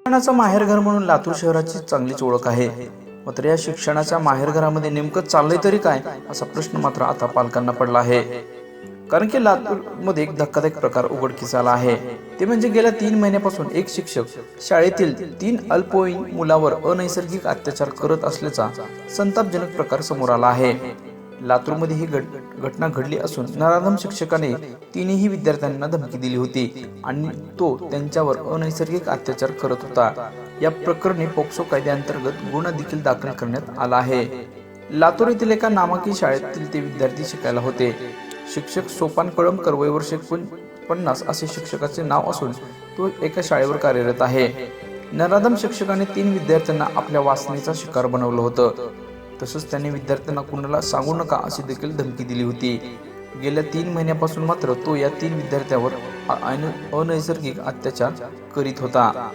शिक्षणाचं माहेरघर म्हणून लातूर शहराची चांगलीच ओळख आहे. मात्र या शिक्षणाच्या माहेरघरामध्ये नेमकं चाललंय तरी काय असा प्रश्न मात्र आता पालकांना पडला आहे. कारण की लातूरमध्ये एक धक्कादायक प्रकार उघडकीस आला आहे. ते म्हणजे गेल्या तीन महिन्यापासून एक शिक्षक शाळेतील तीन अल्पवयीन मुलावर अनैसर्गिक अत्याचार करत असल्याचा संतापजनक प्रकार समोर आला आहे. लातूरमध्ये ही घट- घटना घडली असून नराधम शिक्षकाने तिन्ही विद्यार्थ्यांना धमकी दिली होती आणि तो त्यांच्यावर अनैसर्गिक अत्याचार करत होता. या प्रकरणी पोक्सो कायद्याअंतर्गत गुन्हा देखील दाखल करण्यात आला आहे. लातूर येथील एका नामांकित शाळेतील ते विद्यार्थी शिकायला होते. शिक्षक सोपान कळमकर वय वर्ष पन्नास असे शिक्षकाचे नाव असून तो एका शाळेवर कार्यरत आहे. नराधम शिक्षकाने तीन विद्यार्थ्यांना आपल्या वासनेचा शिकार बनवलं होतं. तसंच त्यांनी विद्यार्थ्यांना कुणाला सांगू नका अशी देखील धमकी दिली होती. गेल्या तीन महिन्यापासून मात्र तो या तीन विद्यार्थ्यांवर अन- अनैसर्गिक अत्याचार करीत होता.